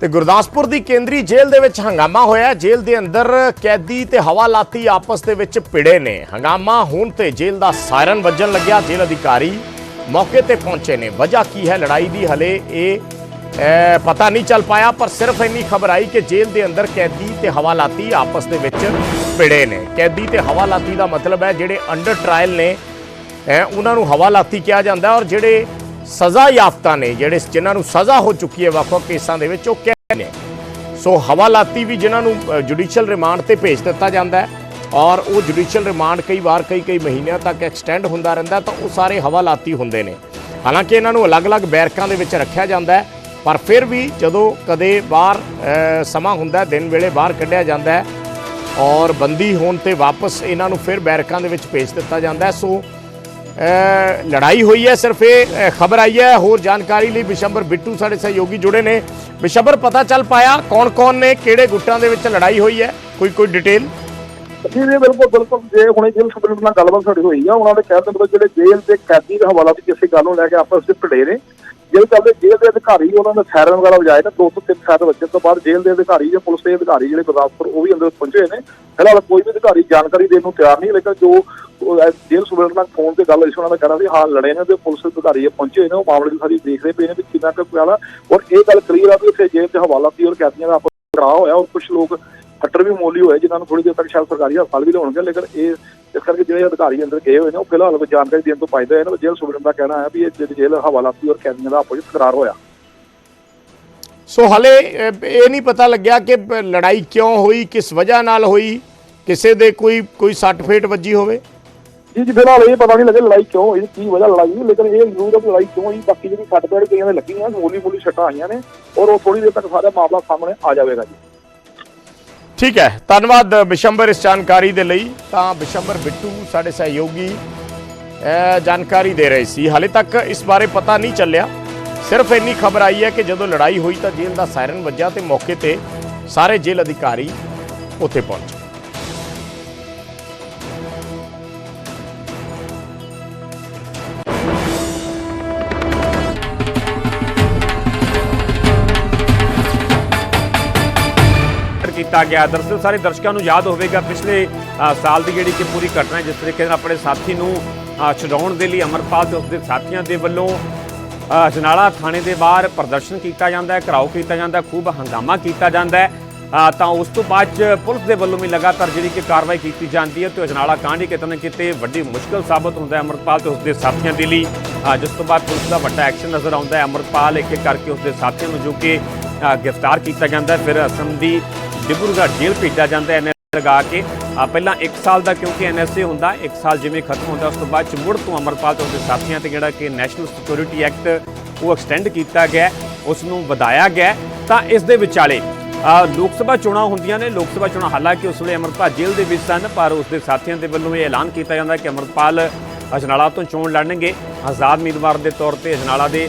ਤੇ ਗੁਰਦਾਸਪੁਰ ਦੀ ਕੇਂਦਰੀ ਜੇਲ੍ਹ ਦੇ ਵਿੱਚ ਹੰਗਾਮਾ ਹੋਇਆ। ਜੇਲ੍ਹ ਦੇ ਅੰਦਰ ਕੈਦੀ ਤੇ ਹਵਾਲਾਤੀ ਆਪਸ ਦੇ ਵਿੱਚ ਭਿੜੇ ਨੇ। ਹੰਗਾਮਾ ਹੋਣ ਤੇ ਜੇਲ੍ਹ ਦਾ ਸਾਇਰਨ ਵੱਜਣ ਲੱਗਿਆ। ਜੇਲ੍ਹ ਅਧਿਕਾਰੀ ਮੌਕੇ ਤੇ ਪਹੁੰਚੇ ਨੇ। ਵਜ੍ਹਾ ਕੀ ਹੈ? ਲੜਾਈ ਦੀ ਹਲੇ ਇਹ ਪਤਾ ਨਹੀਂ ਚੱਲ ਪਾਇਆ, ਪਰ ਸਿਰਫ ਇੰਨੀ ਖਬਰ ਆਈ ਕਿ ਜੇਲ੍ਹ ਦੇ ਅੰਦਰ ਕੈਦੀ ਤੇ ਹਵਾਲਾਤੀ ਆਪਸ ਦੇ ਵਿੱਚ ਭਿੜੇ ਨੇ। ਕੈਦੀ ਤੇ ਹਵਾਲਾਤੀ ਦਾ ਮਤਲਬ ਹੈ ਜਿਹੜੇ ਅੰਡਰ ਟ੍ਰਾਇਲ ਨੇ ਉਹਨਾਂ ਨੂੰ ਹਵਾਲਾਤੀ ਕਿਹਾ ਜਾਂਦਾ ਔਰ ਜਿਹੜੇ ਸਜ਼ਾ ਯਾਫਤਾ ਨੇ, ਜਿਹੜੇ ਜਿਨ੍ਹਾਂ ਨੂੰ ਸਜ਼ਾ ਹੋ ਚੁੱਕੀ ਹੈ ਵੱਖ-ਵੱਖ ਕੇਸਾਂ ਦੇ ਵਿੱਚ, ਉਹ ਕੈਦ ਨੇ। ਸੋ ਹਵਾਲਾਤੀ ਵੀ ਜਿਨ੍ਹਾਂ ਨੂੰ ਜੁਡੀਸ਼ੀਅਲ ਰਿਮਾਂਡ ਤੇ ਭੇਜ ਦਿੱਤਾ ਜਾਂਦਾ ਹੈ ਔਰ ਉਹ ਜੁਡੀਸ਼ੀਅਲ ਰਿਮਾਂਡ ਕਈ ਵਾਰ, ਕਈ ਕਈ ਮਹੀਨਿਆਂ ਤੱਕ ਐਕਸਟੈਂਡ ਹੁੰਦਾ ਰਹਿੰਦਾ ਤਾਂ ਉਹ ਸਾਰੇ ਹਵਾਲਾਤੀ ਹੁੰਦੇ ਨੇ। ਹਾਲਾਂਕਿ ਇਹਨਾਂ ਨੂੰ ਅਲੱਗ-ਅਲੱਗ ਬੈਰਕਾਂ ਦੇ ਵਿੱਚ ਰੱਖਿਆ ਜਾਂਦਾ ਹੈ, ਪਰ ਫਿਰ ਵੀ ਜਦੋਂ ਕਦੇ ਬਾਹਰ ਸਮਾਂ ਹੁੰਦਾ ਦਿਨ ਵੇਲੇ ਬਾਹਰ ਕੱਢਿਆ ਜਾਂਦਾ ਹੈ ਔਰ ਬੰਦੀ ਹੋਣ ਤੇ ਵਾਪਸ ਇਹਨਾਂ ਨੂੰ ਫਿਰ ਬੈਰਕਾਂ ਦੇ ਵਿੱਚ ਭੇਜ ਦਿੱਤਾ ਜਾਂਦਾ ਸੋ ਲੜਾਈ ਹੋਈ ਹੈ, ਸਿਰਫ ਇਹ ਖਬਰ ਆਈ ਹੈ, ਹੋਰ ਜਾਣਕਾਰੀ ਲਈ ਬਿਸ਼ੰਬਰ ਬਿੱਟੂ ਸਾਡੇ ਸਹਿਯੋਗੀ ਜੁੜੇ ਨੇ। ਬਿਸ਼ੰਬਰ, ਪਤਾ ਚੱਲ ਪਾਇਆ ਕੌਣ-ਕੌਣ ਨੇ, ਕਿਹੜੇ ਗੁੱਟਾਂ ਦੇ ਵਿੱਚ ਲੜਾਈ ਹੋਈ ਹੈ? ਕੋਈ ਕੋਈ ਡਿਟੇਲ ਜੀ ਜੀ, ਬਿਲਕੁਲ ਬਿਲਕੁਲ। ਜੇ ਹੁਣੇ ਜੇਲ੍ਹ ਸੁਪਰਡੈਂਟ ਨਾਲ ਗੱਲਬਾਤ ਸਾਡੀ ਹੋਈ ਆ, ਉਹਨਾਂ ਦੇ ਕਹਿਣ ਦੇ ਜਿਹੜੇ ਜੇਲ੍ਹ ਦੇ ਕੈਦੀ ਦੇ ਹਵਾਲਾ ਤੇ ਕਿਸੇ ਗੱਲ ਨੂੰ ਲੈ ਕੇ ਆਪਸ ਵਿੱਚ ਭਿੜੇ ਨੇ। ਜੇਲ੍ਹ ਚੱਲਦੇ ਜੇਲ੍ਹ ਦੇ ਅਧਿਕਾਰੀ ਉਹਨਾਂ ਨੇ ਸਾਇਰਨ ਵਗੈਰਾ ਵਜਾਏ ਨੇ ਦੋ ਤੋਂ ਤਿੰਨ ਸਾਇਰਨ ਵੱਜਣ ਤੋਂ ਬਾਅਦ ਜੇਲ੍ਹ ਦੇ ਅਧਿਕਾਰੀ ਜਾਂ ਪੁਲਿਸ ਦੇ ਅਧਿਕਾਰੀ ਜਿਹੜੇ ਗੁਰਦਾਸਪੁਰ, ਉਹ ਵੀ ਅੰਦਰ ਪਹੁੰਚੇ ਨੇ। ਫਿਲਹਾਲ ਕੋਈ ਵੀ ਅਧਿਕਾਰੀ ਜਾਣਕਾਰੀ ਦੇਣ ਨੂੰ ਤਿਆਰ ਨਹੀਂ, ਲੇਕਿਨ ਜੋ ਜੇਲ੍ਹ ਸੁਪਰਡੈਂਟ ਨਾਲ ਫੋਨ ਤੇ ਗੱਲ ਹੋਈ ਸੀ, ਉਹਨਾਂ ਦਾ ਕਹਿਣਾ ਸੀ, ਹਾਂ, ਲੜੇ ਨੇ ਤੇ ਪੁਲਿਸ ਅਧਿਕਾਰੀ ਇਹ ਪਹੁੰਚੇ ਨੇ, ਉਹ ਮਾਮਲੇ ਦੀ ਸਾਰੀ ਦੇਖਦੇ ਪਏ ਨੇ ਵੀ ਕਿੰਨਾ ਕੁ ਪਿਆਲਾ ਔਰ ਇਹ ਗੱਲ ਕਲੀਅਰ ਆ ਵੀ ਇੱਥੇ ਜੇਲ੍ਹ ਚ ਹਵਾਲਾ ਦੀ ਔਰ ਕੈਦੀਆਂ ਦਾ ਆਪਸ ਵਿੱਚ ਕਰਾਅ ਹੋਇਆ ਔਰ ਕੁਝ ਲੋਕ ਫੱਟਰ ਵੀ ਮੋਲੀ ਹੋਏ ਜਿਨ੍ਹਾਂ ਨੂੰ ਥੋੜੀ ਦੇਰ ਤੱਕ ਸ਼ਾਇਦ ਸਰਕਾਰੀ ਹਸਪਤਾਲ ਵੀ ਲਿਆਉਣਗੇ ਲੇਕਿਨ ਇਹ ਇਸ ਕਰਕੇ ਜਿਹੜੇ ਅਧਿਕਾਰੀ ਅੰਦਰ ਗਏ ਹੋਏ ਨੇ ਉਹ ਫਿਲਹਾਲ ਕੋਈ ਜਾਣਕਾਰੀ ਦੇਣ ਤੋਂ ਪਾਇਦਾ ਹੈ ਨਾ ਜੇਲ੍ਹ ਸੁਪਰਡੈਂਟ ਦਾ ਕਹਿਣਾ ਹੈ ਵੀ ਇਹ ਜਿਹੜੀ ਜੇਲ੍ਹ ਹਵਾਲਾਤੀ ਔਰ ਕੈਦੀਆਂ ਦਾ ਆਪਸ ਵਿੱਚ ਤਕਰਾਰ ਹੋਇਆ। ਸੋ ਹਲੇ ਇਹ ਨਹੀਂ ਪਤਾ ਲੱਗਿਆ ਕਿ ਲੜਾਈ ਕਿਉਂ ਹੋਈ ਕਿਸ ਵਜ੍ਹਾ ਨਾਲ ਹੋਈ ਕਿਸੇ ਦੇ ਕੋਈ ਕੋਈ ਸੱਟ ਫੇਟ ਵੱਜੀ ਹੋਵੇ? ਜੀ ਜੀ ਫਿਲਹਾਲ ਇਹ ਪਤਾ ਨਹੀਂ ਲੱਗੇ ਲੜਾਈ ਕਿਉਂ ਹੋਈ ਕੀ ਵਜ੍ਹਾ ਲੜਾਈ ਹੋਈ ਲੇਕਿਨ ਇਹ ਜ਼ਰੂਰ ਹੈ ਕਿ ਲੜਾਈ ਕਿਉਂ ਹੋਈ ਬਾਕੀ ਜਿਹੜੀ ਸੱਟ ਪੇੜ ਕਈਆਂ ਦੇ ਲੱਗੀਆਂ ਮੋਲੀ ਮੋਲੀ ਸੱਟਾਂ ਆਈਆਂ ਨੇ। ਔਰ ਉਹ ਥੋੜੀ ਦੇਰ ਤੱਕ ਸਾਰਾ ਮਾਮਲਾ ਸਾਹਮਣੇ ਆ ਜਾਵੇਗਾ ਜੀ। ਠੀਕ ਹੈ, ਧੰਨਵਾਦ ਬਿਸ਼ੰਬਰ ਇਸ ਜਾਣਕਾਰੀ ਦੇ ਲਈ। ਤਾਂ ਬਿਸ਼ੰਬਰ ਬਿੱਟੂ, ਸਾਡੇ ਸਹਿਯੋਗੀ ਜਾਣਕਾਰੀ ਦੇ ਰਹੇ ਸੀ। ਹਾਲੇ ਤੱਕ ਇਸ ਬਾਰੇ ਪਤਾ ਨਹੀਂ ਚੱਲਿਆ। ਸਿਰਫ ਇੰਨੀ ਖਬਰ ਆਈ ਹੈ ਕਿ ਜਦੋਂ ਲੜਾਈ ਹੋਈ ਤਾਂ ਜੇਲ੍ਹ ਦਾ ਸਾਇਰਨ ਵੱਜਿਆ ਤੇ ਮੌਕੇ ਤੇ ਸਾਰੇ ਜੇਲ੍ਹ ਅਧਿਕਾਰੀ ਉੱਥੇ ਪਹੁੰਚੇ। ਕੀਤਾ ਗਿਆ। ਦਰਅਸਲ ਸਾਰੇ ਦਰਸ਼ਕਾਂ ਨੂੰ ਯਾਦ ਹੋਵੇਗਾ ਪਿਛਲੇ ਸਾਲ ਦੀ ਜਿਹੜੀ ਕਿ ਪੂਰੀ ਘਟਨਾ ਜਿਸ ਤਰੀਕੇ ਨਾਲ ਆਪਣੇ ਸਾਥੀ ਨੂੰ ਛਡਾਉਣ ਦੇ ਲਈ ਅਮਰਪਾਲ ਤੇ ਉਸਦੇ ਸਾਥੀਆਂ ਦੇ ਵੱਲੋਂ ਅ, ਅਜਨਾਲਾ ਥਾਣੇ ਦੇ ਬਾਹਰ ਪ੍ਰਦਰਸ਼ਨ ਕੀਤਾ ਜਾਂਦਾ ਹੈ ਘਰਾਓ ਕੀਤਾ ਜਾਂਦਾ ਖੂਬ ਹੰਗਾਮਾ ਕੀਤਾ ਜਾਂਦਾ ਹੈ। ਤਾਂ ਉਸ ਤੋਂ ਬਾਅਦ 'ਚ ਪੁਲਿਸ ਦੇ ਵੱਲੋਂ ਵੀ ਲਗਾਤਾਰ ਜਿਹੜੀ ਕਿ ਕਾਰਵਾਈ ਕੀਤੀ ਜਾਂਦੀ ਹੈ ਤੇ ਅਜਨਾਲਾ ਕਾਂਡ ਹੀ ਕਿਤੇ ਨਾ ਕਿਤੇ ਵੱਡੀ ਮੁਸ਼ਕਲ ਸਾਬਤ ਹੁੰਦਾ ਹੈ ਅਮਰਪਾਲ ਤੇ ਉਸਦੇ ਸਾਥੀਆਂ ਦੇ ਲਈ। ਜਿਸ ਤੋਂ ਬਾਅਦ ਪੁਲਿਸ ਦਾ ਵੱਡਾ ਐਕਸ਼ਨ ਨਜ਼ਰ ਆਉਂਦਾ ਹੈ ਅਮਰਪਾਲ ਇੱਕ ਇੱਕ ਕਰਕੇ ਉਸਦੇ ਸਾਥੀਆਂ ਨੂੰ ਜੋ ਕਿ ਗ੍ਰਿਫਤਾਰ ਕੀਤਾ ਜਾਂਦਾ ਹੈ। ਫਿਰ ਅਸਮ ਦੀ ਡਿਬਰੂਗੜ੍ਹ ਜੇਲ੍ਹ ਭੇਜਿਆ ਜਾਂਦਾ ਹੈ। ਐਨਐਸਏ ਲਗਾ ਕੇ ਪਹਿਲਾਂ 1 ਸਾਲ ਦਾ ਕਿਉਂਕਿ ਐਨਐਸਏ ਹੁੰਦਾ 1 ਸਾਲ ਜਿਵੇਂ ਖਤਮ ਹੁੰਦਾ ਉਸ ਤੋਂ ਬਾਅਦ ਚ ਮੁੜ ਤੋਂ ਅਮਰਪਾਲ ਤੇ ਉਸਦੇ ਸਾਥੀਆਂ ਤੇ ਜਿਹੜਾ ਕਿ ਨੈਸ਼ਨਲ ਸਿਕਿਉਰਿਟੀ ਐਕਟ ਉਹ ਐਕਸਟੈਂਡ ਕੀਤਾ ਗਿਆ ਹੈ, ਉਸ ਨੂੰ ਵਧਾਇਆ ਗਿਆ ਤਾਂ ਇਸ ਦੇ ਵਿਚਾਲੇ ਲੋਕ ਸਭਾ ਚੋਣਾਂ ਹੁੰਦੀਆਂ ਨੇ ਲੋਕ ਸਭਾ ਚੋਣਾਂ ਹਾਲਾਂਕਿ ਉਸ ਵੇਲੇ ਅਮਰਪਾਲ ਜੇਲ੍ਹ ਦੇ ਵਿੱਚ ਸਨ ਪਰ ਉਸਦੇ ਸਾਥੀਆਂ ਦੇ ਵੱਲੋਂ ਇਹ ਐਲਾਨ ਕੀਤਾ ਜਾਂਦਾ ਕਿ ਅਮਰਪਾਲ ਅਜਨਾਲਾ ਤੋਂ ਚੋਣ ਲੜਨਗੇ। ਆਜ਼ਾਦ ਉਮੀਦਵਾਰ ਦੇ ਤੌਰ ਤੇ ਅਜਨਾਲਾ ਦੇ